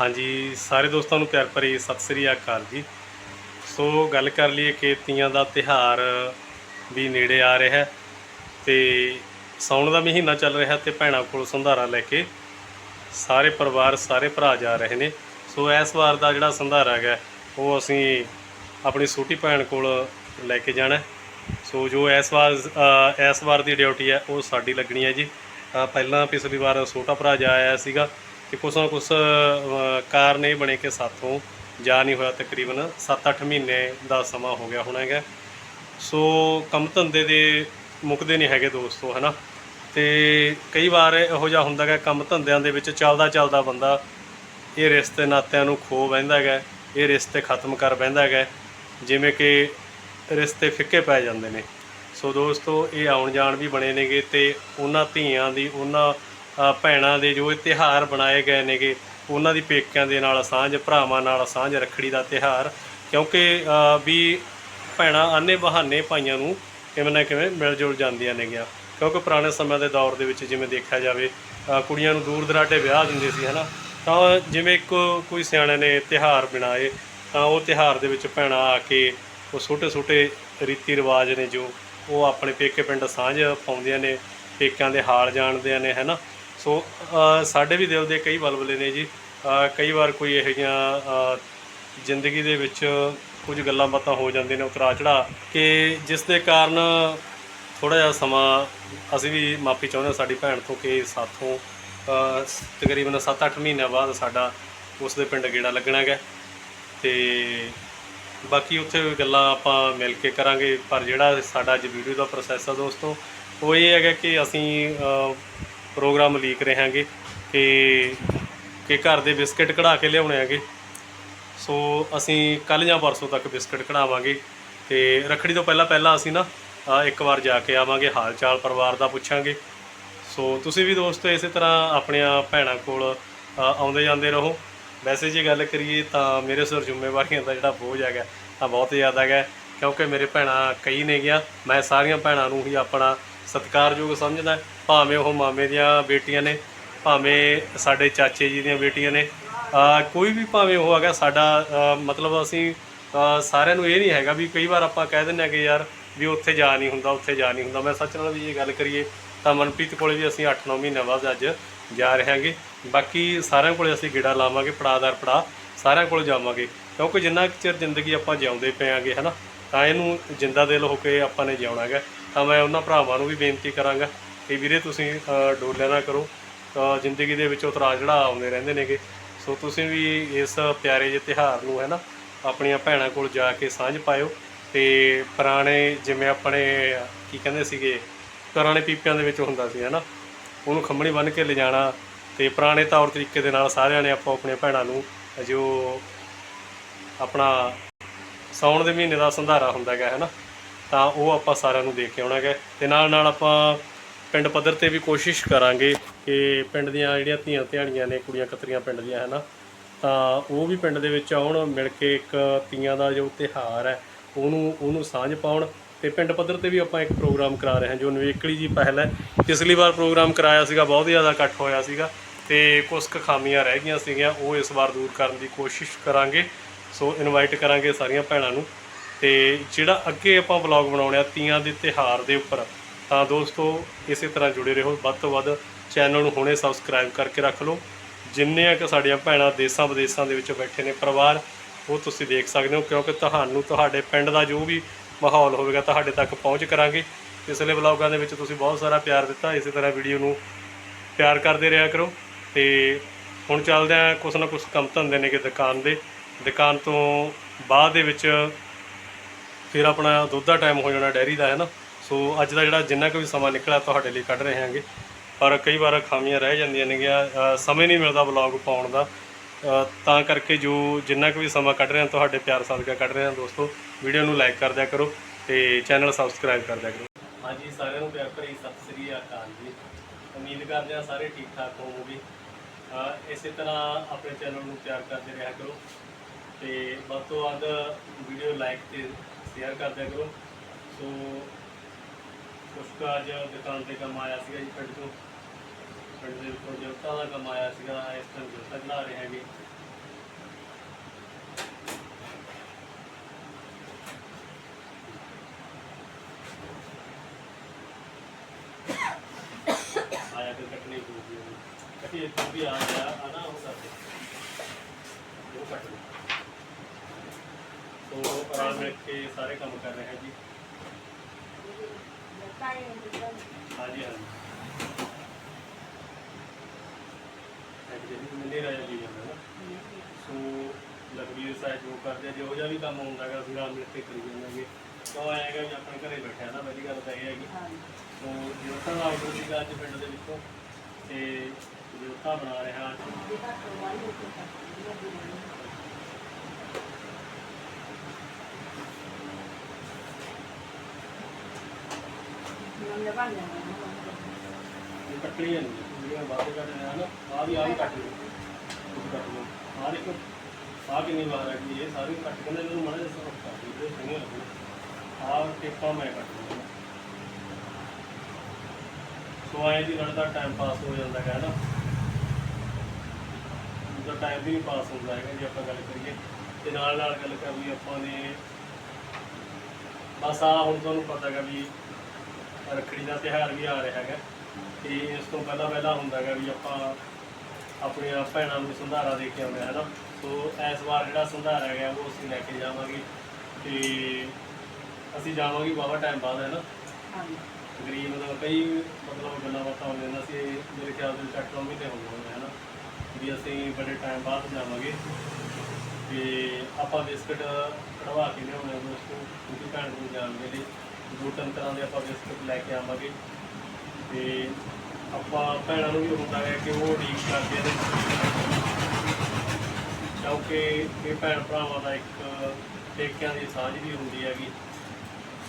ਹਾਂਜੀ ਸਾਰੇ ਦੋਸਤਾਂ ਨੂੰ ਪਿਆਰ ਭਰੀ ਸਤਿ ਸ੍ਰੀ ਅਕਾਲ ਜੀ। ਸੋ ਗੱਲ ਕਰ ਲਈਏ ਕਿ ਤੀਆਂ ਦਾ ਤਿਹਾਰ ਵੀ ਨੇੜੇ ਆ ਰਿਹਾ ਹੈ ਤੇ ਸਾਉਣ ਦਾ ਮਹੀਨਾ ਚੱਲ ਰਿਹਾ ਤੇ ਭੈਣਾਂ ਕੋਲ ਸੰਧਾਰਾ ਲੈ ਕੇ ਸਾਰੇ ਪਰਿਵਾਰ ਸਾਰੇ ਭਰਾ ਜਾ ਰਹੇ ਨੇ। ਸੋ ਇਸ ਵਾਰ ਦਾ ਜਿਹੜਾ ਸੰਧਾਰਾ ਹੈਗਾ ਉਹ ਅਸੀਂ ਆਪਣੀ ਛੋਟੀ ਭੈਣ ਕੋਲ ਲੈ ਕੇ ਜਾਣਾ ਸੋ ਜੋ ਇਸ ਵਾਰ ਇਸ ਵਾਰ ਦੀ ਡਿਊਟੀ ਹੈ ਉਹ ਸਾਡੀ ਲੱਗਣੀ ਹੈ ਜੀ। ਅ, ਪਹਿਲਾਂ ਪਿਛਲੀ ਵਾਰ ਛੋਟਾ ਭਰਾ ਜਾ ਆਇਆ ਸੀਗਾ ਤੇ ਕੁਛ ਨਾ ਕੁਛ ਕਾਰਨ ਇਹ ਬਣੇ ਕਿ ਸਾਥੋਂ ਜਾ ਨਹੀਂ ਹੋਇਆ ਤਕਰੀਬਨ। 7-8 ਮਹੀਨੇ ਦਾ ਸਮਾਂ ਹੋ ਗਿਆ ਹੋਣਾ ਹੈਗਾ। ਸੋ ਕੰਮ ਧੰਦੇ ਦੇ ਮੁੱਕਦੇ ਨਹੀਂ ਹੈਗੇ ਦੋਸਤੋ, ਹਨਾ? ਤੇ ਕਈ ਵਾਰ ਇਹੋ ਜਿਹਾ ਹੁੰਦਾ ਹੈਗਾ, ਕੰਮ ਧੰਦਿਆਂ ਦੇ ਵਿੱਚ ਚੱਲਦਾ ਚੱਲਦਾ ਬੰਦਾ ਇਹ ਰਿਸ਼ਤੇ ਨਾਤਿਆਂ ਨੂੰ ਖੋ ਬਹਿੰਦਾ ਹੈਗਾ, ਇਹ ਰਿਸ਼ਤੇ ਖਤਮ ਕਰ ਬਹਿੰਦਾ ਹੈਗਾ, ਜਿਵੇਂ ਕਿ ਰਿਸ਼ਤੇ ਫਿੱਕੇ ਪੈ ਜਾਂਦੇ ਨੇ। ਸੋ ਦੋਸਤੋ, ਇਹ ਆਉਣ ਜਾਣ ਵੀ ਬਣੇ ਨੇਗੇ ਤੇ ਉਹਨਾਂ ਧੀਆਂ ਦੀ, ਉਹਨਾਂ ਭੈਣਾਂ ਦੇ ਜੋ ਇਹ ਤਿਹਾਰ ਬਣਾਏ ਗਏ ਨੇਗੇ, ਉਹਨਾਂ ਦੀ ਪੇਕਿਆਂ ਦੇ ਨਾਲ ਸਾਂਝ, ਭਰਾਵਾਂ ਨਾਲ ਸਾਂਝ ਰੱਖੜੀ ਦਾ ਤਿਹਾਰ ਕਿਉਂਕਿ ਵੀ ਭੈਣਾਂ ਆਨੇ ਬਹਾਨੇ ਭਾਈਆਂ ਨੂੰ ਕਿਵੇਂ ਨਾ ਕਿਵੇਂ ਮਿਲ ਜੁਲ ਜਾਂਦੀਆਂ ਨੇਗੀਆਂ। ਕਿਉਂਕਿ ਪੁਰਾਣੇ ਸਮਿਆਂ ਦੇ ਦੌਰ ਦੇ ਵਿੱਚ ਜਿਵੇਂ ਦੇਖਿਆ ਜਾਵੇ ਕੁੜੀਆਂ ਨੂੰ ਦੂਰ ਦਰਾਡੇ ਵਿਆਹ ਦਿੰਦੇ ਸੀ, ਹਨਾ? ਤਾਂ ਜਿਵੇਂ ਇੱਕ ਕੋਈ ਸਿਆਣੇ ਨੇ ਤਿਹਾਰ ਬਣਾਏ, ਤਾਂ ਉਹ ਤਿਹਾਰ ਦੇ ਵਿੱਚ ਭੈਣਾਂ ਆ ਕੇ ਉਹ ਛੋਟੇ ਛੋਟੇ ਰੀਤੀ ਰਿਵਾਜ ਨੇ ਜੋ ਉਹ ਆਪਣੇ ਪੇਕੇ ਪਿੰਡ ਸਾਂਝ ਪਾਉਂਦੀਆਂ ਨੇ, ਪੇਕਿਆਂ ਦੇ ਹਾਲ ਜਾਣਦੀਆਂ ਨੇ, ਹੈਨਾ? ਸੋ ਸਾਡੇ ਵੀ ਦਿਲ ਦੇ ਕਈ ਬਲਬਲੇ ਨੇ ਜੀ। ਕਈ ਵਾਰ ਕੋਈ ਇਹੋ ਜਿਹੀਆਂ ਜ਼ਿੰਦਗੀ ਦੇ ਵਿੱਚ ਕੁਝ ਗੱਲਾਂ ਬਾਤਾਂ ਹੋ ਜਾਂਦੀਆਂ ਨੇ ਉਤਰਾ ਚੜਾ ਕਿ ਜਿਸ ਦੇ ਕਾਰਨ ਥੋੜਾ ਜਿਹਾ ਸਮਾਂ ਅਸੀਂ ਵੀ ਮਾਫੀ ਚਾਹੁੰਦੇ ਹਾਂ ਸਾਡੀ ਭੈਣ ਤੋਂ ਕਿ ਸਾਥੋਂ ਤਕਰੀਬਨ 7-8 ਮਹੀਨਿਆਂ ਬਾਅਦ ਸਾਡਾ ਉਸ ਦੇ ਪਿੰਡ ਗੇੜਾ ਲੱਗਣਾ ਹੈਗਾ। ਤੇ ਬਾਕੀ ਉੱਥੇ ਗੱਲਾਂ ਆਪਾਂ ਮਿਲ ਕੇ ਕਰਾਂਗੇ, ਪਰ ਜਿਹੜਾ ਸਾਡਾ ਅੱਜ ਵੀਡੀਓ ਦਾ ਪ੍ਰੋਸੈਸ ਆ ਦੋਸਤੋ, ਉਹ ਇਹ ਹੈਗਾ ਕਿ ਅਸੀਂ ਪ੍ਰੋਗਰਾਮ ਲੀਕ ਰਹੇ ਹਾਂਗੇ ਕਿ ਕਿ ਘਰ ਦੇ ਬਿਸਕਟ ਕਢਾ ਕੇ ਲਿਆਉਣੇ ਹੈਗੇ ਸੋ ਅਸੀਂ ਕੱਲ ਜਾਂ ਪਰਸੋਂ ਤੱਕ ਬਿਸਕਟ ਕਢਾਵਾਂਗੇ ਤੇ ਰੱਖੜੀ ਤੋਂ ਪਹਿਲਾਂ ਪਹਿਲਾਂ ਅਸੀਂ ਨਾ ਇੱਕ ਵਾਰ ਜਾ ਕੇ ਆਵਾਂਗੇ ਹਾਲ ਚਾਲ ਪਰਿਵਾਰ ਦਾ ਪੁੱਛਾਂਗੇ। ਸੋ ਤੁਸੀਂ ਵੀ ਦੋਸਤੋ ਇਸੇ ਤਰ੍ਹਾਂ ਆਪਣੀਆਂ ਭੈਣਾਂ ਕੋਲ ਆਉਂਦੇ ਜਾਂਦੇ ਰਹੋ। ਵੈਸੇ ਜੇ ਗੱਲ ਕਰੀਏ ਤਾਂ ਮੇਰੇ ਸਿਰ ਜ਼ਿੰਮੇਵਾਰੀਆਂ ਦਾ ਜਿਹੜਾ ਬੋਝ ਹੈਗਾ, ਤਾਂ ਬਹੁਤ ਜ਼ਿਆਦਾ ਹੈਗਾ, ਕਿਉਂਕਿ ਮੇਰੇ ਭੈਣਾਂ ਕਈ ਨੇ ਗਿਆ ਮੈਂ ਸਾਰੀਆਂ ਭੈਣਾਂ ਨੂੰ ਹੀ ਆਪਣਾ ਸਤਿਕਾਰਯੋਗ ਸਮਝਦਾ ਭਾਵੇਂ ਉਹ ਮਾਮੇ ਦੀਆਂ ਬੇਟੀਆਂ ਨੇ, ਭਾਵੇਂ ਸਾਡੇ ਚਾਚੇ ਜੀ ਦੀਆਂ ਬੇਟੀਆਂ ਨੇ ਕੋਈ ਵੀ ਭਾਵੇਂ ਉਹ ਹੈਗਾ ਸਾਡਾ ਮਤਲਬ ਅਸੀਂ ਸਾਰਿਆਂ ਨੂੰ ਇਹ ਨਹੀਂ ਹੈਗਾ ਵੀ ਕਈ ਵਾਰ ਆਪਾਂ ਕਹਿ ਦਿੰਦੇ ਆ ਕਿ ਯਾਰ ਵੀ ਉੱਥੇ ਜਾ ਨਹੀਂ ਹੁੰਦਾ, ਉੱਥੇ ਜਾ ਨਹੀਂ ਹੁੰਦਾ। ਮੈਂ ਸੱਚ ਨਾਲ ਵੀ ਇਹ ਗੱਲ ਕਰੀਏ ਤਾਂ ਮਨਪ੍ਰੀਤ ਕੋਲੇ ਵੀ ਅਸੀਂ 8-9 ਮਹੀਨਿਆਂ ਬਾਅਦ ਅੱਜ ਜਾ ਰਹੇ ਹਾਂਗੇ। ਬਾਕੀ ਸਾਰਿਆਂ ਕੋਲੇ ਅਸੀਂ ਗੇੜਾ ਲਾਵਾਂਗੇ ਪੜਾਦਰ ਪੜਾ ਸਾਰਿਆਂ ਕੋਲ ਜਾਵਾਂਗੇ। ਕਿਉਂਕਿ ਜਿੰਨਾ ਕੁ ਚਿਰ ਜ਼ਿੰਦਗੀ ਆਪਾਂ ਜਿਉਂਦੇ ਪਏ ਆਂਗੇ ਹਨਾ, ਤਾਂ ਇਹਨੂੰ ਜਿੰਦਾ ਦਿਲ ਹੋ ਕੇ ਆਪਾਂ ਨੇ ਜਿਉਣਾ ਹੈਗਾ। ਤਾਂ ਮੈਂ ਉਹਨਾਂ ਭਰਾਵਾਂ ਨੂੰ ਵੀ ਬੇਨਤੀ ਕਰਾਂਗਾ ਕਿ ਵੀਰੇ ਤੁਸੀਂ ਅ, ਡੋਲਿਆ ਨਾ ਕਰੋ। ਜ਼ਿੰਦਗੀ ਦੇ ਵਿੱਚ ਉਤਰਾਅ ਚੜਾਅ ਆਉਂਦੇ ਰਹਿੰਦੇ ਨੇਗੇ। ਸੋ ਤੁਸੀਂ ਵੀ ਇਸ ਪਿਆਰੇ ਜਿਹੇ ਤਿਉਹਾਰ ਨੂੰ ਹੈ ਨਾ ਆਪਣੀਆਂ ਭੈਣਾਂ ਕੋਲ ਜਾ ਕੇ ਸਾਂਝ ਪਾਇਓ। ਤੇ ਪੁਰਾਣੇ ਜਿਵੇਂ ਆਪਣੇ ਕੀ ਕਹਿੰਦੇ ਸੀਗੇ ਪੁਰਾਣੇ ਪੀਪਿਆਂ ਦੇ ਵਿੱਚ ਹੁੰਦਾ ਸੀ ਹੈ ਨਾ ਉਹਨੂੰ ਖੰਮਣੀ ਬੰਨ੍ਹ ਕੇ ਲਿਜਾਣਾ। ਤੇ ਪੁਰਾਣੇ ਤੌਰ ਤਰੀਕੇ ਦੇ ਨਾਲ ਸਾਰਿਆਂ ਨੇ ਆਪੋ ਆਪਣੀਆਂ ਭੈਣਾਂ ਨੂੰ ਜੋ ਆਪਣਾ ਸਾਉਣ ਦੇ ਮਹੀਨੇ ਦਾ ਸੰਧਾਰਾ ਹੁੰਦਾ ਹੈਗਾ ਹੈ ਨਾ ਤਾਂ ਉਹ ਆਪਾਂ ਸਾਰਿਆਂ ਨੂੰ ਦੇਖ ਕੇ ਆਉਣਾ ਹੈ ਤੇ ਨਾਲ ਨਾਲ ਆਪਾਂ ਪਿੰਡ ਪੱਧਰ ਤੇ ਵੀ ਕੋਸ਼ਿਸ਼ ਕਰਾਂਗੇ ਕਿ ਪਿੰਡ ਦੀਆਂ ਜਿਹੜੀਆਂ ਧੀਆਂ ਧਿਆਣੀਆਂ ਨੇ, ਕੁੜੀਆਂ ਕਤਰੀਆਂ ਪਿੰਡ ਦੀਆਂ ਹੈ ਨਾ ਤਾਂ ਉਹ ਵੀ ਪਿੰਡ ਦੇ ਵਿੱਚ ਆਉਣ, ਮਿਲ ਕੇ ਇੱਕ ਤੀਆਂ ਦਾ ਜੋ ਤਿਹਾਰ ਹੈ, ਉਹਨੂੰ ਉਹਨੂੰ ਸਾਂਝ ਪਾਉਣ। ਤੇ ਪਿੰਡ ਪੱਧਰ ਤੇ ਵੀ ਆਪਾਂ ਇੱਕ ਪ੍ਰੋਗਰਾਮ ਕਰਾ ਰਹੇ ਹਾਂ, ਜੋ ਨਵੇਕਲੀ ਜੀ ਪਹਿਲ ਹੈ। ਪਿਛਲੀ ਵਾਰ ਪ੍ਰੋਗਰਾਮ ਕਰਾਇਆ ਸੀਗਾ, ਬਹੁਤ ਜ਼ਿਆਦਾ ਇਕੱਠ ਹੋਇਆ ਸੀਗਾ ਤੇ ਕੁਝ ਕੁ ਖਾਮੀਆਂ ਰਹਿ ਗਈਆਂ ਸੀਗੀਆਂ, ਉਹ ਇਸ ਵਾਰ ਦੂਰ ਕਰਨ ਦੀ ਕੋਸ਼ਿਸ਼ ਕਰਾਂਗੇ। ਸੋ ਇਨਵਾਈਟ ਕਰਾਂਗੇ ਸਾਰੀਆਂ ਭੈਣਾਂ ਨੂੰ। ਤੇ ਜਿਹੜਾ ਅੱਗੇ ਆਪਾਂ ਵਲੌਗ ਬਣਾਉਣੇ ਆ ਤੀਆਂ ਦੇ ਤਿਹਾਰ ਦੇ ਉੱਪਰ, ਤਾਂ ਦੋਸਤੋ ਇਸੇ ਤਰ੍ਹਾਂ ਜੁੜੇ ਰਹੋ। ਵੱਧ ਤੋਂ ਵੱਧ ਚੈਨਲ ਨੂੰ ਹੁਣੇ ਸਬਸਕ੍ਰਾਈਬ ਕਰਕੇ ਰੱਖ ਲਓ। ਜਿੰਨੀਆਂ ਕਿ ਸਾਡੀਆਂ ਭੈਣਾਂ ਦੇਸਾਂ ਵਿਦੇਸਾਂ ਦੇ ਵਿੱਚ ਬੈਠੇ ਨੇ ਪਰਿਵਾਰ, ਉਹ ਤੁਸੀਂ ਦੇਖ ਸਕਦੇ ਹੋ, ਕਿਉਂਕਿ ਤੁਹਾਨੂੰ, ਤੁਹਾਡੇ ਪਿੰਡ ਦਾ ਜੋ ਵੀ ਮਾਹੌਲ ਹੋਵੇਗਾ ਤੁਹਾਡੇ ਤੱਕ ਪਹੁੰਚ ਕਰਾਂਗੇ। ਪਿਛਲੇ ਵਲੌਗਾਂ ਦੇ ਵਿੱਚ ਤੁਸੀਂ ਬਹੁਤ ਸਾਰਾ ਪਿਆਰ ਦਿੱਤਾ, ਇਸੇ ਤਰ੍ਹਾਂ ਵੀਡੀਓ ਨੂੰ ਪਿਆਰ ਕਰਦੇ ਰਿਹਾ ਕਰੋ। ਤੇ ਹੁਣ ਚੱਲਦੇ ਆ ਕੁਛ ਨਾ ਕੁਛ ਕੰਮ ਧੰਦੇ ਨੇ ਕਿ ਦੁਕਾਨ ਦੇ। ਦੁਕਾਨ ਤੋਂ ਬਾਅਦ ਦੇ ਵਿੱਚ ਫਿਰ ਆਪਣਾ ਦੁੱਧ ਦਾ ਟਾਈਮ ਹੋ ਜਾਣਾ ਡੈਰੀ ਦਾ ਹੈ ਨਾ ਸੋ ਅੱਜ ਦਾ ਜਿਹੜਾ ਜਿੰਨਾ ਕੁ ਵੀ ਸਮਾਂ ਨਿਕਲਿਆ ਤੁਹਾਡੇ ਲਈ ਕੱਢ ਰਹੇ ਹਾਂਗੇ। ਪਰ ਕਈ ਵਾਰ ਖਾਮੀਆਂ ਰਹਿ ਜਾਂਦੀਆਂ ਨੇਗੀਆਂ। ਸਮੇਂ ਨਹੀਂ ਮਿਲਦਾ ਵਲੌਗ ਪਾਉਣ ਦਾ। ਤਾਂ ਕਰਕੇ ਜੋ ਜਿੰਨਾ ਕੁ ਵੀ ਸਮਾਂ ਕੱਢ ਰਹੇ ਹਾਂ ਤੁਹਾਡੇ ਪਿਆਰ ਸਦਕਾ ਕੱਢ ਰਹੇ ਹਾਂ ਦੋਸਤੋ ਵੀਡੀਓ ਨੂੰ ਲਾਈਕ ਕਰ ਦਿਆ ਕਰੋ ਤੇ ਚੈਨਲ ਸਬਸਕ੍ਰਾਈਬ ਕਰ ਦਿਆ ਕਰੋ। ਹਾਂਜੀ ਸਾਰਿਆਂ ਨੂੰ ਪਿਆਰ ਭਰੀ ਸਤਿ ਸ੍ਰੀ ਅਕਾਲ ਜੀ। ਉਮੀਦ ਕਰਦੇ ਹਾਂ ਸਾਰੇ ਠੀਕ ਠਾਕ ਹੋਵੋਗੇ। ਅ, ਇਸੇ ਤਰ੍ਹਾਂ ਆਪਣੇ ਚੈਨਲ ਨੂੰ ਪਿਆਰ ਕਰਦੇ ਰਿਹਾ ਕਰੋ। ਤੇ ਵੱਧ ਤੋਂ ਵੱਧ ਵੀਡੀਓ ਲਾਈਕ ਤੇ ਸ਼ੇਅਰ ਕਰ ਦਿਆ ਕਰੋ ਸੋ ਪੁਸ਼ਕਾਰ ਜਿਹੜਾ ਦੁਕਾਨ ਤੇ ਕੰਮ ਆਇਆ ਸੀਗਾ ਜੀ ਪਿੰਡ ਤੋਂ ਪਿੰਡ ਦੇ ਵਿੱਚੋਂ ਜਗਤਾਂ ਦਾ ਕੰਮ ਆਇਆ ਸੀਗਾ ਇਸ ਟਾਈਮ ਜਗਤਾਂ ਬਣਾ ਰਹੇ ਹੈਗੇ ਆਇਆ ਤੇ ਕੱਟਣੀ ਪਊਗੀ ਕੱਟੀ ਇੱਕ ਵੀ ਆ ਗਿਆ ਹਨਾ ਉਹ ਕਰਦੇ ਉਹ ਕੱਟ ਲਓ ਸਾਰੇ ਕੰਮ ਕਰ ਰਹੇ ਹਾਂ ਜੀ। ਹਾਂਜੀ ਹਾਂਜੀ। ਐਗਜ਼ੈਕਟਲੀ ਮਿਲੇ ਰਾਜਾ ਜੀ ਜਾਂਦਾ ਨਾ। ਸੋ ਲਖਵੀਰ ਸਾਹਿਬ ਜੋ ਕਰਦੇ ਆ, ਜਿਹੋ ਜਿਹਾ ਵੀ ਕੰਮ ਹੁੰਦਾ ਹੈਗਾ ਅਸੀਂ ਨਾਲ ਮਿਲ ਕੇ ਕਰੀ ਜਾਂਦਾਂਗੇ ਕਿਉਂ ਆਏਗਾ ਵੀ ਆਪਣੇ ਘਰੇ ਬੈਠਿਆ ਨਾ ਪਹਿਲੀ ਗੱਲ ਤਾਂ ਇਹ ਹੈਗੀ। ਸੋ ਜੋਤਾ ਦਾ ਆਰਡਰ ਸੀਗਾ ਅੱਜ ਪਿੰਡ ਦੇ ਵਿੱਚੋਂ ਤੇ ਜੋਤਾ ਬਣਾ ਰਿਹਾ ਅੱਜ। ਇਹ ਕੱਟਣੀਆਂ ਨਹੀਂ ਜਿਹੜੀਆਂ ਬਾਅਦ ਕਰ ਰਹੇ ਹਨ ਆਹ ਵੀ ਆਹ ਵੀ ਕੱਟ ਲਓ। ਤੁਸੀਂ ਕੱਟ ਲਓ। ਆਹ ਦੇਖੋ, ਆਹ ਕਿੰਨੀ ਵਾਰ ਹੈ ਕਿ ਇਹ ਸਾਰੇ ਕੱਟ ਕੇ ਨਾ ਮਾੜਾ ਜਿਹਾ ਸਾਫ਼ ਕਰ ਦਿਓ ਇਹ ਸੋਹਣੀਆਂ ਲੱਗਣ ਆਹ ਟੇਪਾਂ ਮੈਂ ਕੱਟ ਲਵਾਂਗਾ ਸੋ ਆਏ ਦੀ ਲੜਦਾ ਟਾਈਮ ਪਾਸ ਹੋ ਜਾਂਦਾ ਹੈ ਨਾ। ਉਹਦਾ ਟਾਈਮ ਵੀ ਨਹੀਂ ਪਾਸ ਹੁੰਦਾ ਹੈਗਾ ਜੇ ਆਪਾਂ ਗੱਲ ਕਰੀਏ। ਤੇ ਨਾਲ ਨਾਲ ਗੱਲ ਕਰ ਲਈ ਆਪਾਂ ਨੇ। ਬਸ ਆ ਹੁਣ ਤੁਹਾਨੂੰ ਪਤਾ ਹੈਗਾ ਵੀ ਰੱਖੜੀ ਦਾ ਤਿਉਹਾਰ ਵੀ ਆ ਰਿਹਾ ਹੈਗਾ। ਤੇ ਇਸ ਤੋਂ ਪਹਿਲਾਂ ਪਹਿਲਾਂ ਹੁੰਦਾ ਹੈਗਾ ਵੀ ਆਪਾਂ ਆਪਣੀਆਂ ਭੈਣਾਂ ਨੂੰ ਸੰਧਾਰਾ ਦੇ ਕੇ ਆਉਂਦੇ ਹਾਂ ਨਾ ਸੋ ਇਸ ਵਾਰ ਜਿਹੜਾ ਸੰਧਾਰਾ ਹੈਗਾ ਉਹ ਅਸੀਂ ਲੈ ਕੇ ਜਾਵਾਂਗੇ। ਤੇ ਅਸੀਂ ਜਾਵਾਂਗੇ ਬਾਬਾ ਟਾਈਮ ਬਾਅਦ ਹੈ ਨਾ ਤਕਰੀਬਨ ਮਤਲਬ ਕਈ ਮਤਲਬ ਗੱਲਾਂ ਬਾਤਾਂ ਹੋ ਜਾਂਦੀਆਂ ਸੀ ਮੇਰੇ ਖਿਆਲ ਦੇ ਵਿੱਚ ਅੱਠ ਨੌ ਮਹੀਨੇ ਹੋ ਗਏ ਹੋਣੇ ਹਨਾ? ਵੀ ਅਸੀਂ ਬੜੇ ਟਾਈਮ ਬਾਅਦ ਜਾਵਾਂਗੇ। ਤੇ ਆਪਾਂ ਬਿਸਕਟ ਕਢਵਾ ਕੇ ਲਿਆਉਣੇ ਆ ਦੋਸਤੋ ਕਿਉਂਕਿ ਭੈਣ ਨੂੰ ਜਾਣ ਦੇ ਲਈ ਦੋ ਤਿੰਨ ਤਰ੍ਹਾਂ ਦੇ ਆਪਾਂ ਬਿਸਕਟ ਲੈ ਕੇ ਆਵਾਂਗੇ। ਤੇ ਆਪਾਂ ਭੈਣਾਂ ਨੂੰ ਵੀ ਹੁੰਦਾ ਹੈ ਕਿ ਉਹ ਉਡੀਕ ਕਰਦੇ ਨੇ। ਕਿਉਂਕਿ ਇਹ ਭੈਣ ਭਰਾਵਾਂ ਦਾ ਇੱਕ ਪੇਕਿਆਂ ਦੀ ਸਾਂਝ ਵੀ ਹੁੰਦੀ ਹੈਗੀ।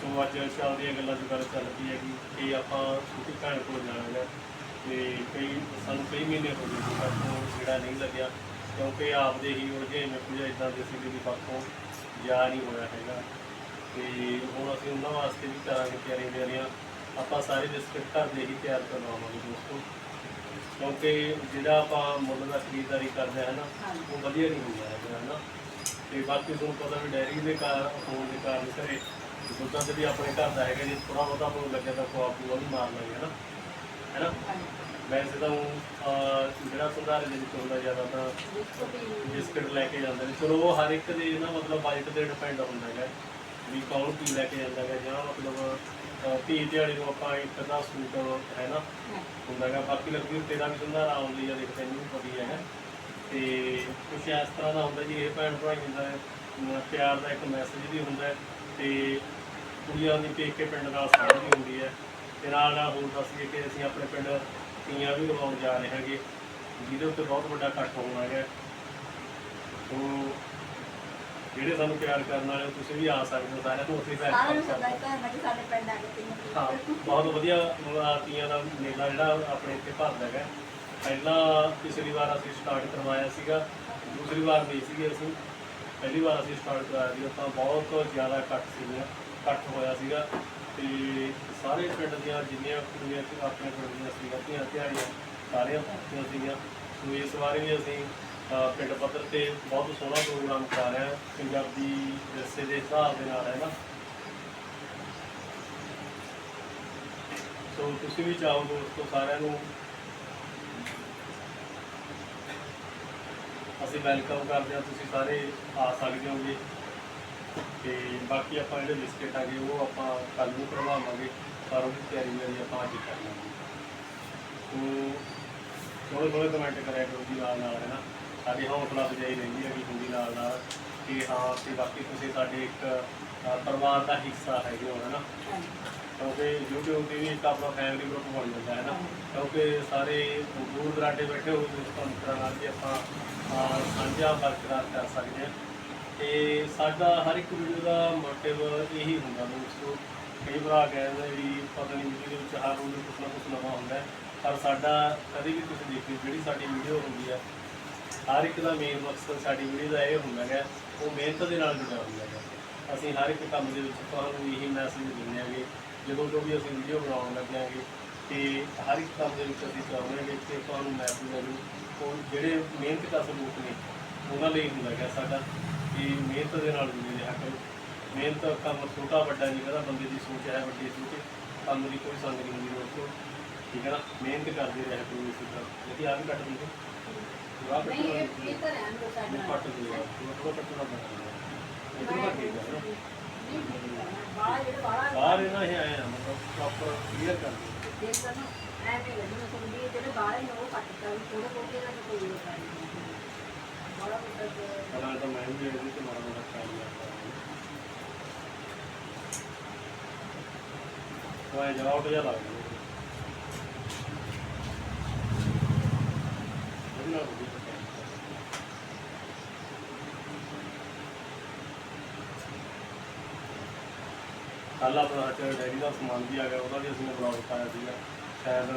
ਸੋ ਅੱਜ ਚੱਲਦੀਆਂ ਗੱਲਾਂ ਦੀ ਗੱਲ ਚੱਲਦੀ ਹੈਗੀ ਕਿ ਆਪਾਂ ਛੋਟੀ ਭੈਣ ਕੋਲ ਜਾਣਾ ਹੈ। ਤੇ ਕਈ ਸਾਨੂੰ ਕਈ ਮਹੀਨੇ ਹੋ ਗਏ ਸੀ ਸਾਨੂੰ ਜਿਹੜਾ ਨਹੀਂ ਲੱਗਿਆ। ਕਿਉਂਕਿ ਆਪਦੇ ਹੀ ਉਲਝੇ ਨੇ ਕੁਝ ਇਦਾਂ ਦੇ ਸੀ ਕਿ ਪਾਪੋਂ ਜਾ ਨਹੀਂ ਹੋਇਆ ਹੈਗਾ। ਤੇ ਹੁਣ ਅਸੀਂ ਉਹਨਾਂ ਵਾਸਤੇ ਵੀ ਕਰਾਂਗੇ ਤਿਆਰੀਆਂ ਤਿਆਰੀਆਂ। ਆਪਾਂ ਸਾਰੇ ਬਿਸਕਟ ਘਰ ਦੇ ਹੀ ਤਿਆਰ ਕਰਵਾਵਾਂਗੇ ਦੋਸਤੋ। ਕਿਉਂਕਿ ਜਿਹੜਾ ਆਪਾਂ ਮੁੱਲ ਦਾ ਖਰੀਦਦਾਰੀ ਕਰਦੇ ਹਾਂ ਨਾ ਉਹ ਵਧੀਆ ਨਹੀਂ ਹੁੰਦਾ ਹੈਗਾ ਹੈ ਨਾ ਤੇ ਬਾਕੀ ਤੁਹਾਨੂੰ ਪਤਾ ਵੀ ਡੈਰੀ ਦੇ ਕਾਰ ਹੋਣ ਦੇ ਕਾਰਨ ਘਰੇ ਦੁੱਧਾਂ ਤੇ ਵੀ ਆਪਣੇ ਘਰ ਦਾ ਹੈਗਾ ਜੇ ਥੋੜਾ ਬਹੁਤਾ ਤੁਹਾਨੂੰ ਲੱਗਿਆ ਤਾਂ ਖਵਾ ਪੂਆ ਵੀ ਮਾਰ ਲਾਂਗੇ ਹੈ ਨਾ ਹੈ ਨਾ ਵੈਸੇ ਤਾਂ ਜਿਹੜਾ ਸੰਧਾਰੇ ਦੇ ਵਿੱਚ ਹੁੰਦਾ ਜ਼ਿਆਦਾ ਤਾਂ ਬਿਸਕਟ ਲੈ ਕੇ ਜਾਂਦੇ ਨੇ। ਚਲੋ ਉਹ ਹਰ ਇੱਕ ਦੇ ਨਾ ਮਤਲਬ ਬਜਟ ਤੇ ਡਿਪੈਂਡ ਹੁੰਦਾ ਹੈਗਾ। ਵੀ ਕੌਣ ਕੀ ਲੈ ਕੇ ਜਾਂਦਾ ਹੈ ਜਾਂ ਮਤਲਬ ਧੀ ਦਿਹਾੜੀ ਨੂੰ ਆਪਾਂ ਇੱਕ ਅੱਧਾ ਸੂਟ ਹੈ ਨਾ? ਹੁੰਦਾ ਹੈਗਾ ਬਾਕੀ ਲੱਗੀ ਤੇਰਾ ਵੀ ਸੰਧਾਰਾ ਆਉਂਦੀ ਆ ਦੇਖ ਤੈਨੂੰ ਵੀ ਵਧੀਆ ਹੈ। ਹੈਗਾ ਤੇ ਕੁਛ ਇਸ ਤਰ੍ਹਾਂ ਦਾ ਹੁੰਦਾ ਜੀ ਇਹ ਭੈਣ ਭਰਾਈਆਂ ਦਾ ਅਮ, ਪਿਆਰ ਦਾ ਇੱਕ ਮੈਸੇਜ ਵੀ ਹੁੰਦਾ ਹੈ ਤੇ ਕੁੜੀਆਂ ਦੀ ਪੇਕੇ ਪਿੰਡ ਨਾਲ ਸਾਂਝ ਵੀ ਹੁੰਦੀ ਹੈ। ਤੇ ਨਾਲ ਨਾਲ ਹੋਰ ਦੱਸੀਏ ਕਿ ਅਸੀਂ ਆਪਣੇ ਪਿੰਡ ਤੀਆਂ ਵੀ ਲਵਾਉਣ ਜਾ ਰਹੇ ਹੈਗੇ ਜਿਹਦੇ ਉੱਤੇ ਬਹੁਤ ਵੱਡਾ ਇਕੱਠ ਹੋਣਾ ਹੈਗਾ ਸੋ ਜਿਹੜੇ ਸਾਨੂੰ ਪਿਆਰ ਕਰਨ ਵਾਲੇ ਹੋ, ਤੁਸੀਂ ਵੀ ਆ ਸਕਦੇ ਹੋ ਸਾਰਿਆਂ ਨੂੰ ਉੱਥੇ ਸਹਿਯੋਗ ਕਰ ਸਕਦੇ ਹੋ। ਹਾਂ ਬਹੁਤ ਵਧੀਆ ਅਹ, ਤੀਆਂ ਦਾ ਮੇਲਾ ਜਿਹੜਾ ਆਪਣੇ ਇੱਥੇ ਭਰਦਾ ਹੈਗਾ ਪਹਿਲਾਂ ਪਿਛਲੀ ਵਾਰ ਅਸੀਂ ਸਟਾਰਟ ਕਰਵਾਇਆ ਸੀਗਾ ਦੂਸਰੀ ਵਾਰ ਨਹੀਂ ਸੀਗੇ ਅਸੀਂ। ਪਹਿਲੀ ਵਾਰ ਅਸੀਂ ਸਟਾਰਟ ਕਰਾਇਆ ਸੀ ਤਾਂ ਬਹੁਤ ਜ਼ਿਆਦਾ ਇਕੱਠ ਸੀਗਾ ਇਕੱਠ ਹੋਇਆ ਸੀਗਾ। ਤੇ ਸਾਰੇ ਪਿੰਡ ਦੀਆਂ ਜਿੰਨੀਆਂ ਕੁੜੀਆਂ ਸੀ ਆਪਣੇ ਪਿੰਡ ਦੀਆਂ ਸੀਗੀਆਂ ਧੀਆਂ ਧਿਆੜੀਆਂ ਸਾਰੀਆਂ ਪਹੁੰਚੀਆਂ ਸੀਗੀਆਂ। ਸੋ ਇਸ ਵਾਰ ਵੀ ਅਸੀਂ ਪਿੰਡ ਪੱਧਰ ਤੇ ਬਹੁਤ ਸੋਹਣਾ ਪ੍ਰੋਗਰਾਮ ਕਰ ਰਿਹਾ ਪੰਜਾਬੀ ਵਿਰਸੇ ਦੇ ਹਿਸਾਬ ਦੇ ਨਾਲ, ਹੈ ਨਾ? ਸੋ ਤੁਸੀਂ ਵੀ ਚਾਹੋ ਦੋਸਤੋ, ਸਾਰਿਆਂ ਨੂੰ। ਅਸੀਂ ਵੈਲਕਮ ਕਰਦੇ ਹਾਂ, ਤੁਸੀਂ ਸਾਰੇ ਆ ਸਕਦੇ ਹੋਗੇ। ਤੇ ਬਾਕੀ ਆਪਾਂ ਜਿਹੜੇ ਬਿਸਕਟ ਆਗੇ ਉਹ ਆਪਾਂ ਕੱਲ ਨੂੰ ਕਰਵਾਵਾਂਗੇ ਪਰ ਉਹਦੀ ਤਿਆਰੀ ਮੇਰੀ ਆਪਾਂ ਅੱਜ ਕਰ ਲਾਂਗੇ। ਸੋ ਥੋੜੇ ਥੋੜੇ ਕਮੈਂਟ ਕਰਿਆ ਕਰੋ ਜੀ ਨਾਲ ਨਾਲ ਹੈ ਨਾ? ਸਾਡੀ ਹੌਸਲਾ ਅਫਜ਼ਾਈ ਰਹਿੰਦੀ ਹੈ ਕਿ ਹੁੰਦੀ ਨਾਲ ਨਾਲ ਕਿ ਹਾਂ ਤੇ ਬਾਕੀ ਤੁਸੀਂ ਸਾਡੇ ਇੱਕ ਅ, ਪਰਿਵਾਰ ਦਾ ਹਿੱਸਾ ਹੈਗੇ ਹੋ ਹੈ ਨਾ ਕਿਉਂਕਿ YouTube ਤੇ ਵੀ ਇੱਕ ਆਪਣਾ ਫੈਮਿਲੀ ਗਰੁੱਪ ਬਣ ਜਾਂਦਾ ਹੈ ਨਾ? ਕਿਉਂਕਿ ਸਾਰੇ ਦੂਰ ਦਰਾਡੇ ਬੈਠੇ ਹੋਏ ਦੋਸਤਾਂ ਮਿੱਤਰਾਂ ਨਾਲ ਵੀ ਆਪਾਂ ਅਹ, ਸਾਂਝਾ ਬਰਕਰਾਰ ਕਰ ਸਕਦੇ ਹਾਂ। ਤੇ ਸਾਡਾ ਹਰ ਇੱਕ ਵੀਡੀਓ ਦਾ ਮੋਟਿਵ ਇਹੀ ਹੁੰਦਾ ਦੋਸਤੋ। ਕਈ ਭਰਾ ਕਹਿੰਦੇ ਵੀ ਪਤਾ ਨਹੀਂ ਵੀਡੀਓ ਵਿੱਚ ਹਰ ਰੋਜ਼ ਕੁਛ ਨਾ ਕੁਛ ਨਵਾਂ ਹੁੰਦਾ ਹੈ। ਪਰ ਸਾਡਾ ਕਦੇ ਵੀ ਤੁਸੀਂ ਦੇਖਿਓ ਜਿਹੜੀ ਸਾਡੀ ਵੀਡੀਓ ਹੁੰਦੀ ਹੈ ਹਰ ਇੱਕ ਦਾ ਮੇਨ ਮਕਸਦ ਸਾਡੀ ਵੀਡੀਓ ਦਾ ਇਹ ਹੁੰਦਾ ਹੈ ਉਹ ਮਿਹਨਤ ਦੇ ਨਾਲ ਜੁੜਿਆ ਹੁੰਦਾ ਹੈ ਅਸੀਂ ਹਰ ਇੱਕ ਕੰਮ ਦੇ ਵਿੱਚ ਤੁਹਾਨੂੰ ਇਹੀ ਮੈਸੇਜ ਦਿੰਦੇ ਹਾਂਗੇ, ਜਦੋਂ ਤੋਂ ਵੀ ਅਸੀਂ ਵੀਡੀਓ ਬਣਾਉਣ ਲੱਗਾਂਗੇ ਤੇ ਹਰ ਇੱਕ ਕੰਮ ਦੇ ਵਿੱਚ ਅਸੀਂ ਚਾਹੁੰਦੇ ਹਾਂ ਕਿ ਤੁਹਾਨੂੰ ਮੈਸੇਜ ਮਿਲੂ ਉਹ ਜਿਹੜੇ ਮਿਹਨਤ ਦਾ ਸਬੂਤ ਨੇ, ਉਹਨਾਂ ਲਈ ਹੁੰਦਾ ਹੈ ਸਾਡਾ, ਕਿ ਮਿਹਨਤ ਦੇ ਨਾਲ ਜੁੜੇ ਰਿਹਾ ਕਰੋ। ਮਿਹਨਤ ਕੰਮ ਛੋਟਾ ਵੱਡਾ ਨਹੀਂ ਕਹਿੰਦਾ ਬੰਦੇ ਦੀ ਸੋਚ ਹੈ ਵੱਡੀ ਸੋਚ, ਕੰਮ ਦੀ ਕੋਈ ਸੰਗ ਨਹੀਂ ਹੁੰਦੀ, ਦੋਸਤੋ। ਠੀਕ ਹੈ ਨਾ? ਮਿਹਨਤ ਕਰਦੇ ਰਿਹਾ ਕਰੋ ਇਸੇ ਤਰ੍ਹਾਂ ਜਿਹੜੀ ਆ ਵੀ ਕੱਟ ਦਿੰਦੇ। ਆਹ ਨਹੀਂ, ਕੱਟ ਇਹ ਤਾਂ ਠੀਕ ਹੈ ਨਾ ਨਹੀਂ ਠੀਕ ਹੈ ਬਾਹਰ ਜਿਹੜੇ ਬਾਹਰ ਬਾਹਰ ਇਹਨਾਂ ਹੀ ਆਏ ਆ ਮਤਲਬ ਪ੍ਰੋਪਰ ਕਲੀਅਰ ਕਰ ਦੇਖ ਸਾਨੂੰ ਐਵੇਂ ਲੱਗਣਾ ਸੁਣਦੀ ਜਿਹੜੇ ਬਾਹਰ ਨੇ ਉਹ ਕੱਟਦਾ ਵੀ ਥੋੜੇ ਬਹੁਤੇ ਦਾ ਕੋਈ ਉਹ ਨਹੀਂ ਬੜਾ ਮਤਲਬ ਪਹਿਲਾਂ ਤਾਂ ਮੈਂ ਵੀ ਇਹਦੇ ਤੇ ਮਾੜਾ ਮੋਟਾ ਖਿਆਲ ਰੱਖਦਾ ਹਾਂ ਉਹ ਜਰਾ ਉੱਟ ਲੱਗਦਾ ਉਹਦੇ ਨਾਲ ਵੀ ਪਤਾ ਕੱਲ ਆਪਣਾ ਡੈਰੀ ਦਾ ਸਮਾਨ ਵੀ ਆ ਗਿਆ ਉਹਦਾ ਵੀ ਅਸੀਂ ਨੇ ਬਲੌਗ ਪਾਇਆ ਸੀਗਾ। ਸ਼ਾਇਦ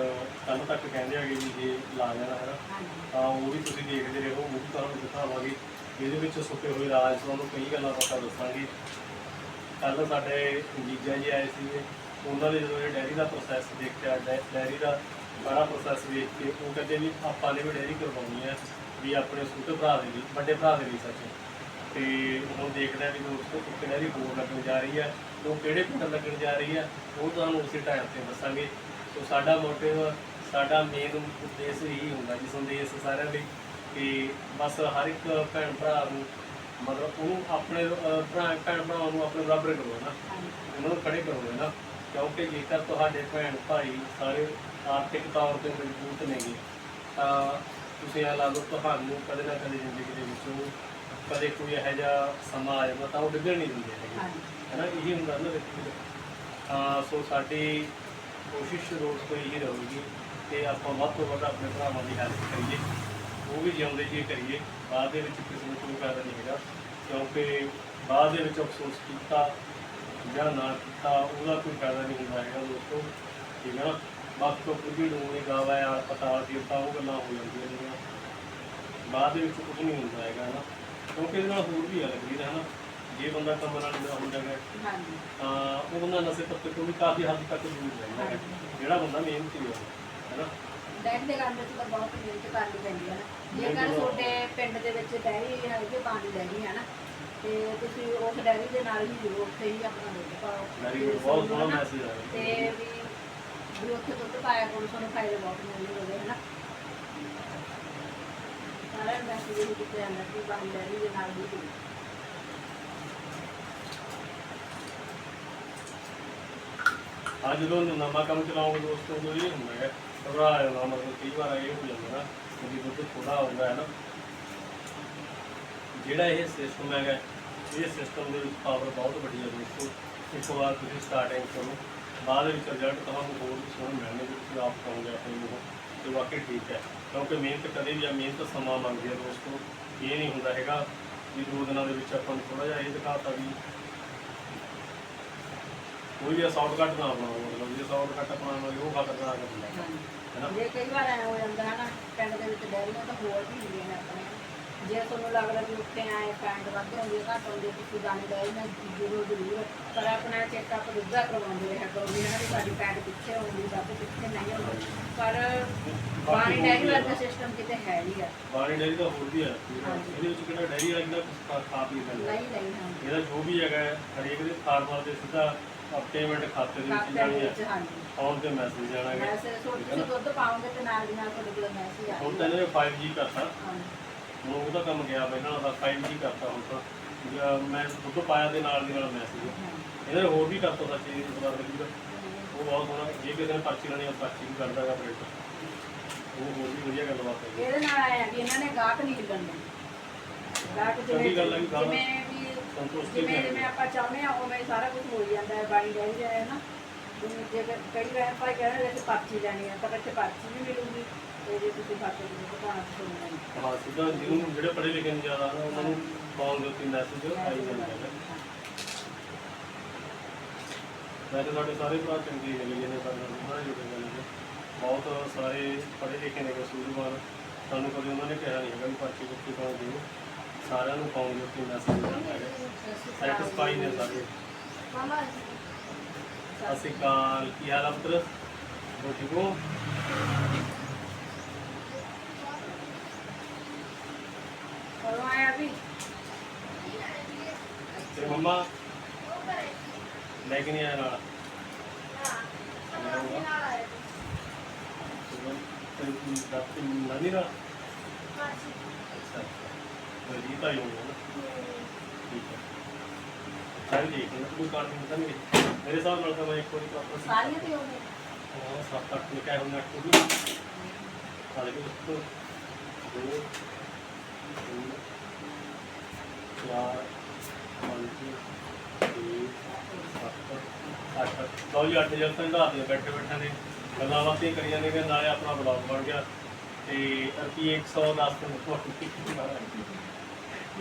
ਕੱਲ ਤੱਕ ਕਹਿੰਦੇ ਆਗੇ ਵੀ ਇਹ ਲਾ ਜਾਣਾ ਹੈ ਹਾਂਜੀ। ਤਾਂ ਉਹ ਵੀ ਤੁਸੀਂ ਦੇਖਦੇ ਰਹੋ ਉਹ ਵੀ ਤੁਹਾਨੂੰ ਦਿਖਾਵਾਂਗੇ। ਇਹਦੇ ਵਿੱਚ ਸੁੱਕੇ ਹੋਏ ਰਾਜ ਤੁਹਾਨੂੰ ਕਈ ਗੱਲਾਂ ਪਤਾ ਦੱਸਾਂਗੇ। ਕੱਲ ਸਾਡੇ ਜੀਜਾ ਜੀ ਆਏ ਸੀਗੇ। ਉਹਨਾਂ ਨੇ ਜਦੋਂ ਇਹ ਡੈਰੀ ਦਾ ਪ੍ਰੋਸੈਸ ਦੇਖਿਆ ਡੈਰੀ ਦਾ ਸਾਰਾ ਪ੍ਰੋਸੈਸ ਦੇਖ ਕੇ ਉਹ ਕਹਿੰਦੇ ਵੀ ਆਪਾਂ ਨੇ ਵੀ ਡੈਰੀ ਕਰਵਾਉਣੀ ਹੈ ਵੀ ਆਪਣੇ ਛੋਟੇ ਭਰਾ ਦੇ ਲਈ ਵੱਡੇ ਭਰਾ ਦੇ ਲਈ ਸੱਚ। ਤੇ ਹੁਣ ਦੇਖਦੇ ਆ ਵੀ ਦੋਸਤੋ ਇੱਕ ਡੈਰੀ ਹੋਰ ਲੱਗਣ ਜਾ ਰਹੀ ਹੈ ਉਹ ਕਿਹੜੇ ਪਿੰਡ ਲੱਗਣ ਜਾ ਰਹੀ ਹੈ ਉਹ ਤੁਹਾਨੂੰ ਉਸੇ ਟਾਈਮ ਤੇ ਦੱਸਾਂਗੇ। ਸੋ ਸਾਡਾ ਮੋਟਿਵ ਸਾਡਾ ਮੇਨ ਉਦੇਸ਼ ਇਹੀ ਹੁੰਦਾ ਜੀ ਸੰਦੇਸ਼ ਸਾਰਿਆਂ ਲਈ ਕਿ ਬਸ ਹਰ ਇੱਕ ਭੈਣ ਭਰਾ ਨੂੰ ਮਤਲਬ ਉਹਨੂੰ ਆਪਣੇ ਭਰਾ ਭੈਣ ਭਰਾਵਾਂ ਨੂੰ ਆਪਣੇ ਬਰਾਬਰ ਕਰੋ ਨਾ। ਉਹਨਾਂ ਨੂੰ ਖੜੇ ਕਰੋ ਨਾ। ਕਿਉਂਕਿ ਜੇਕਰ ਤੁਹਾਡੇ ਭੈਣ ਭਾਈ ਸਾਰੇ ਆਰਥਿਕ ਤੌਰ ਤੇ ਮਜ਼ਬੂਤ ਨੇਗੇ ਤਾਂ ਤੁਸੀਂ ਇਹ ਲਾ ਲਓ ਤੁਹਾਨੂੰ ਕਦੇ ਨਾ ਕਦੇ ਜ਼ਿੰਦਗੀ ਦੇ ਵਿੱਚੋਂ ਕਦੇ ਕੋਈ ਇਹੋ ਜਿਹਾ ਸਮਾਂ ਆ ਜਾਂਦਾ ਤਾਂ ਉਹ ਡਿੱਗਣ ਨਹੀਂ ਦਿੰਦੇ ਹੈਗੇ। ਹਾਂਜੀ। ਹੈ ਨਾ ਇਹੀ ਹੁੰਦਾ ਨਾ ਵਿਅਕਤੀ ਦਾ ਸੋ ਸਾਡੀ ਕੋਸ਼ਿਸ਼ ਰੋਜ਼ ਤੋਂ ਇਹੀ ਰਹੂਗੀ ਕਿ ਆਪਾਂ ਵੱਧ ਤੋਂ ਵੱਧ ਆਪਣੇ ਭਰਾਵਾਂ ਦੀ ਹੈਲਪ ਕਰੀਏ ਉਹ ਵੀ ਜਿਉਂਦੇ ਜੀ ਕਰੀਏ ਬਾਅਦ ਦੇ ਵਿੱਚ ਕਿਸੇ ਨੂੰ ਕੋਈ ਫਾਇਦਾ ਨਹੀਂ ਹੈਗਾ। ਕਿਉਂਕਿ ਬਾਅਦ ਦੇ ਵਿੱਚ ਅਫਸੋਸ ਕੀਤਾ ਜਾਂ ਨਾ ਕੀਤਾ ਉਹਦਾ ਕੋਈ ਫਾਇਦਾ ਨਹੀਂ ਹੁੰਦਾ ਹੈਗਾ ਦੋਸਤੋ। ਠੀਕ ਹੈ ਨਾ? ਬਾਕੀ ਤੋਂ ਕੁਝ ਵੀ ਡੂਣੇ ਗਾਵਾ ਯਾਰ ਪਤਾ ਸੀ ਤਾਂ ਉਹ ਗੱਲਾਂ ਹੋ ਜਾਂਦੀਆਂ ਨੇ। ਬਾਅਦ ਦੇ ਵਿੱਚ ਕੁਝ ਨਹੀਂ ਹੁੰਦਾ ਹੈਗਾ ਨਾ। ਕਿਉਂਕਿ ਇਹਦੇ ਨਾਲ ਹੋਰ ਵੀ ਆ ਲੱਗਦੀ ਹੈ ਨਾ ਜੇ ਬੰਦਾ ਕੰਮ ਨਾਲ ਜੁੜਿਆ ਹੁੰਦਾ ਹੈ ਹਾਂਜੀ। ਤਾਂ ਉਹ ਬੰਦਾ ਨਸ਼ੇ ਤੱਕ ਤੋਂ ਵੀ ਕਾਫੀ ਹੱਦ ਤੱਕ ਦੂਰ ਰਹਿੰਦਾ ਹੈ ਜਿਹੜਾ ਬੰਦਾ ਮਿਹਨਤੀ ਹੋਵੇ ਹੈ ਨਾ? ਡੈਡੀ ਦੇ ਕੰਮ ਵਿੱਚ ਤਾਂ ਬਹੁਤ ਮਿਹਨਤ ਕਰਨੀ ਪੈਂਦੀ ਹੈ ਨਾ। ਜੇਕਰ ਤੁਹਾਡੇ ਪਿੰਡ ਦੇ ਵਿੱਚ ਡੈਰੀ ਹੈਗੇ ਪਾਣੀ ਡੈਰੀ ਹੈ ਨਾ? ਤੇ ਤੁਸੀਂ ਉਸ ਡੈਰੀ ਦੇ ਨਾਲ ਹੀ ਜੁੜੋ ਉੱਥੇ ਹੀ ਆਪਣਾ ਦੁੱਧ ਪਾਓ। ਵੈਰੀ ਤੇ ਗੁੱਡ ਬਹੁਤ ਸਾਨੂੰ ਸੋਹਣਾ ਨਾ ਮੈਸੇਜ ਆਇਆ। ਤੇ ਵੀ ਵੀ ਉੱਥੇ ਦੁੱਧ ਪਾਇਆ ਕੋਲ ਤੁਹਾਨੂੰ ਫਾਇਦੇ ਬਹੁਤ ਮਿਲਦੇ ਹੋਵੇ ਹੈ ਨਾ ਸਾਰਾ ਮੈਸੇਜ ਇਹ ਕਿਤੇ ਆਉਂਦਾ ਕਿ ਪਾਣੀ ਡੈਰੀ ਦੇ ਨਾਲ ਹੀ ਜੁੜੋ ਆ ਜਦੋਂ ਨਵਾਂ ਕੰਮ ਚਲਾਉਂਗੇ ਦੋਸਤੋ ਉਦੋਂ ਇਹ ਹੁੰਦਾ ਹੈ। ਘਬਰਾ ਜਾਂਦਾ ਮਤਲਬ ਕਈ ਵਾਰ ਇਹ ਹੋ ਜਾਂਦਾ ਨਾ ਕਿ ਦੁੱਧ ਥੋੜਾ ਆਉਂਦਾ ਹੈ ਨਾ। ਜਿਹੜਾ ਇਹ ਸਿਸਟਮ ਹੈਗਾ ਇਹ ਸਿਸਟਮ ਦੇ ਵਿੱਚ ਪਾਵਰ ਬਹੁਤ ਵੱਡੀ ਹੈ ਦੋਸਤੋ। ਇੱਕ ਵਾਰ ਤੁਸੀਂ ਸਟਾਰਟਿੰਗ ਕਰੋ। ਬਾਅਦ ਵਿੱਚ ਰਿਜ਼ਲਟ ਤੁਹਾਨੂੰ ਹੋਰ ਸੋਹਣੇ ਮਿਲਣਗੇ ਤੁਸੀਂ ਆਪ ਕਹੋਗੇ ਆਪਣੇ ਨੂੰ ਤੇ ਵਾਕਈ ਠੀਕ ਹੈ। ਕਿਉਂਕਿ ਮਿਹਨਤ ਕਦੇ ਵੀ ਆ ਮਿਹਨਤ ਸਮਾਂ ਮੰਗਦੀ ਹੈ ਦੋਸਤੋ। ਇਹ ਨਹੀਂ ਹੁੰਦਾ ਹੈਗਾ ਵੀ ਦੋ ਦਿਨਾਂ ਦੇ ਵਿੱਚ ਆਪਾਂ ਨੂੰ ਥੋੜਾ ਜਿਹਾ ਇਹ ਦਿਖਾਤਾ ਵੀ ਕੋਈ ਵੀ ਸ਼ਾਰਟਕਟ ਨਾ ਬਣਾਓ ਮਤਲਬ ਜੇ ਸ਼ਾਰਟਕਟ ਹੋਵੇ ਉਹ ਖਤਰਨਾਕ ਹੁੰਦਾ ਹੈ ਹੈਨਾ ਜੇ ਕਈ ਵਾਰ ਐ ਹੋ ਜਾਂਦਾ ਹੈ ਨਾ ਪਿੰਡ ਦੇ ਵਿੱਚ ਡੈਰੀਆਂ ਤਾਂ ਹੋਰ ਵੀ ਹੁੰਦੀਆਂ ਨੇ ਆਪਣੇ। ਜੇ ਤੁਹਾਨੂੰ ਲੱਗਦਾ ਵੀ ਉੱਥੇ ਆਏ ਪੈਂਡ ਵੱਧ ਹੁੰਦੀ ਹੈ ਘੱਟ ਹੁੰਦੀ ਹੈ ਤੁਸੀਂ ਦਾਣੇ ਲੈ ਨਾ ਜ਼ਰੂਰ ਜ਼ਰੂਰ। ਪਰ ਆਪਣਾ ਚੈੱਕਅਪ ਦੂਜਾ ਕਰਵਾਉਂਦੇ ਰਿਹਾ ਕਰੋ ਵੀ ਇਹਨਾਂ ਦੀ ਸਾਡੀ ਪੈਂਡ ਪਿੱਛੇ ਹੁੰਦੀ ਵੱਧ ਪਿੱਛੇ ਨਹੀਂ ਹੁੰਦੀ ਪਰ ਪਾਣੀ ਡੈਰੀ ਵਰਗਾ ਸਿਸਟਮ ਕਿਤੇ ਹੈ ਨਹੀਂ ਆ। ਪਾਣੀ ਡੈਰੀ ਤਾਂ ਹੋਰ ਵੀ ਹੈ ਹਾਂਜੀ। ਇਹਦੇ ਵਿੱਚ ਕਿਹੜਾ ਡੈਰੀ ਵਾਲਾ ਜਿਹੜਾ ਕੁਛ ਖਾ- ਖਾ ਪੀ ਲੈਂਦਾ? ਨਹੀਂ ਨਹੀਂ ਹਾਂ ਇਹਦਾ ਜੋ ਵੀ ਹੈਗਾ ਹੈ, ਹਰੇਕ ਦੇ ਫਾਰਮਰ ਦੇ ਸਿੱਧਾ ਪੇਮੈਂਟ ਖਾਤੇ ਦੇ ਵਿੱਚ ਜਾਣੀ ਦੇ ਹੈ ਹਾਂਜੀ। ਫੋਨ ਤੇ ਮੈਸੇਜ ਜਾਣਾ ਹੈ ਵੈਸੇ ਤੁਸੀਂ ਦੁੱਧ ਪਾਉਂਗੇ ਤੇ ਨਾਲ ਦੀ ਨਾਲ ਤੁਹਾਡੇ ਕੋਲ ਮੈਸੇਜ ਆ ਹੁਣ ਤਾਂ ਇਹਨੇ 5G ਕਰਤਾ। ਹਾਂਜੀ। ਹੁਣ ਉਹਦਾ ਕੰਮ ਗਿਆ ਪਹਿਲਾਂ ਉਹਦਾ 5G ਕਰਤਾ ਹੁਣ ਤਾਂ। ਜਾਂ ਮੈਂ ਦੁੱਧ ਪਾਇਆ ਦੇ ਨਾਲ ਦੀ ਨਾਲ ਮੈਸੇਜ ਇਹਨੇ ਹੋਰ ਵੀ ਕਰਤਾ ਸੱਚੀ ਵਾਰ ਵੀ ਉਹ ਬਹੁਤ ਸੋਹਣਾ ਜੇ ਕਿਸੇ ਨੇ ਪਰਚੀ ਲੈਣੀ ਉਹ ਪਰਚੀ ਵੀ ਕਰਦਾ ਹੈਗਾ ਪ੍ਰਿੰਟ ਉਹ ਹੋਰ ਵੀ ਵਧੀਆ ਗੱਲਬਾਤ ਹੈ ਇਹਦੇ ਨਾਲ ਆਇਆ ਵੀ ਇਹਨਾਂ ਨੇ ਗਾਹਕ ਨਹੀਂ ਹਿੱਲਣ ਦੇਣਾ। ਗਾਹਕ ਜਿਵੇਂ ਗੱਲ ਹੈ ਵੀ ਗਾਹਕ ਜਿਵੇਂ ਵੀ ਸੰਤੁਸ਼ਟੀ ਜਿਵੇਂ ਜਿਵੇਂ ਆਪਾਂ ਚਾਹੁੰਦੇ ਆ ਉਵੇਂ ਹੀ ਸਾਰਾ ਕੁਝ ਹੋ ਜਾਂਦਾ ਹੈ ਬਾਣੀ ਰਹਿ ਜਾਏ ਨਾ। ਜਿਵੇਂ ਜੇ ਕਈ ਵਾਰ ਆਪਾਂ ਕਹਿੰਦੇ ਕਿ ਪਰਚੀ ਲੈਣੀ ਹੈ ਤਾਂ ਇੱਥੇ ਪਰਚੀ ਵੀ ਮਿਲੂਗੀ। ਜੇ ਤੁਸੀਂ ਖਾਤੇ ਦੇ ਵਿੱਚ ਪਾਣਾ ਸੁਣਨਾ ਹਾਂ। ਸਿੱਧਾ ਜਿਹਨੂੰ ਜਿਹੜੇ ਪੜ੍ਹੇ ਲਿਖੇ ਨਹੀਂ ਜ਼ਿਆਦਾ ਨਾ ਉਹਨਾਂ ਨੂੰ ਪਾਉਣ ਦੇ ਉੱਤੇ ਮੈਸੇਜ ਆਈ ਜਾਂਦਾ ਹੈ। ਵੈਸੇ ਸਾਡੇ ਸਾਰੇ ਭਰਾ ਚੰਗੇ ਨੇ ਜਿਹਨੇ ਸਾਡੇ ਨਾਲ ਨੇ ਜੁੜੇ ਨੇ। ਬਹੁਤ ਸਾਰੇ ਪੜ੍ਹੇ ਲਿਖੇ ਨੇ ਸੂਝਵਾਨ ਸਾਨੂੰ ਕਦੇ ਉਹਨਾਂ ਨੇ ਕਿਹਾ ਨਹੀਂ ਹੈਗਾ ਵੀ ਪਰਚੀ ਪੁੱਛੀ ਪਾਉਂ ਦਿਓ ਸਾਰਿਆਂ ਨੂੰ ਪਾਉਣ ਦੇ ਉੱਤੇ ਮੈਸੇਜ ਜਾਂਦਾ ਹੈਗਾ। ਸੈਟੀਸਫਾਈ ਨੇ ਸਾਰੇ। ਮਾਮਾ ਸਤਿ ਸ਼੍ਰੀ ਅਕਾਲ ਕੀ ਹਾਲ ਆ ਪੁੱਤਰ? ਹੋ ਠੀਕ ਹੋ ਕਦੋਂ ਆਇਆ ਵੀ ਤੇ ਮੰਮਾ? ਲੈ ਕੇ ਨਹੀਂ ਆਇਆ ਨਾਲ? ਡਾਕਟਰ ਨਾਨੀ ਦਾ ਅੱਛਾ ਅੱਛਾ ਜੀ ਭਾਈ ਹੋਣਾ ਠੀਕ ਹੈ। ਦੇਖ ਲੈਣਾ ਕੋਈ ਕਾਰਡ ਨਹੀਂ ਤਾਂ ਨਹੀਂ ਮੇਰੇ ਹਿਸਾਬ ਨਾਲ ਤਾਂ ਮੈਂ ਇੱਕ ਵਾਰੀ ਪ੍ਰੋਪਰ ਸਾਰੀਆਂ ਤੇ ਹੋ ਗਏ ਹਾਂ ਸੱਤ ਅੱਠ ਲਿਖਿਆ ਹੋਣਾ ਵੀ ਸਾਰੇ ਵੀ ਉਸ ਤੋਂ ਦੋ ਤਿੰਨ ਚਾਰ, ਪੰਜ, ਛੇ, ਸੱਤ, ਅੱਠ। ਲਓ ਜੀ, ਅੱਠ ਜਣ ਤਾਂ ਢਾਹ ਦੇ ਬੈਠੇ ਬੈਠੇ ਨੇ। ਗੱਲਾਂ ਬਾਤਾਂ ਕਰੀ ਜਾਂਦੇ ਨੇ ਨਾਲੇ ਆਪਣਾ ਬਲੌਗ ਬਣ ਗਿਆ। ਤੇ ਅਰਕੀ 110 ਤੋਂ ਉੱਪਰ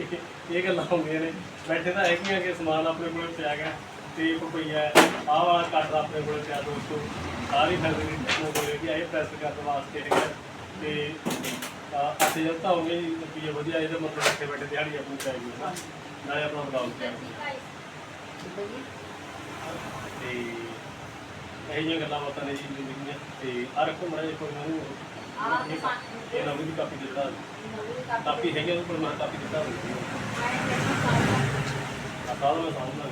ਇਹ- ਇਹ ਗੱਲਾਂ ਹੁੰਦੀਆਂ ਨੇ। ਬੈਠੇ ਤਾਂ ਹੈਗੀਆਂ ਕਿ ਸਮਾਨ ਆਪਣੇ ਕੋਲ ਪਿਆ ਗਿਆ। ਤੇ ਰੁਪਈਆ ਆਹ ਵਾਲਾ ਕੱਟ ਆਪਣੇ ਕੋਲ ਪਿਆ ਦੋਸਤੋ। ਸਾਰੀ ਫੈਸਿਲਿਟੀ ਆਪਣੇ ਕੋਲ ਹੈਗੀ ਆ ਇਹ ਪ੍ਰੈਸ ਕਰਨ ਵਾਸਤੇ ਹੈਗਾ ਤੇ ਅੱਠ ਜਣ ਤਾਂ ਹੋਗੇ ਜੀ ਰੁਪਈਆ ਵਧੀਆ ਇਹਦਾ ਮਤਲਬ ਬੈਠੇ ਬੈਠੇ ਦਿਹਾੜੀ ਆਪਣੀ ਪੈ ਗਈ ਹੈ ਨਾ। ਨਾਲੇ ਆਪਣਾ ਬਲੌਗ ਪਿਆ ਤੇ ਇਹ ਜਿਹੀਆਂ ਗੱਲਾਂ ਬਾਤਾਂ ਨੇ ਜੀ ਜ਼ਿੰਦਗੀ ਦੀਆਂ। ਤੇ ਆ ਰੱਖੋ ਮੜਾ ਜਿਹਾ ਕੋਈ ਨਾ ਇਹ ਨਵੀਂ ਦੀ ਕਾਪੀ ਦਿੱਤਾ। ਕਾਪੀ ਹੈਗੀ ਉਹ ਪਰ ਮੈਂ ਕਾਪੀ ਦਿੱਤਾ। ਹੋਈ ਆ ਮੈਂ ਸਾਹਮਣਾ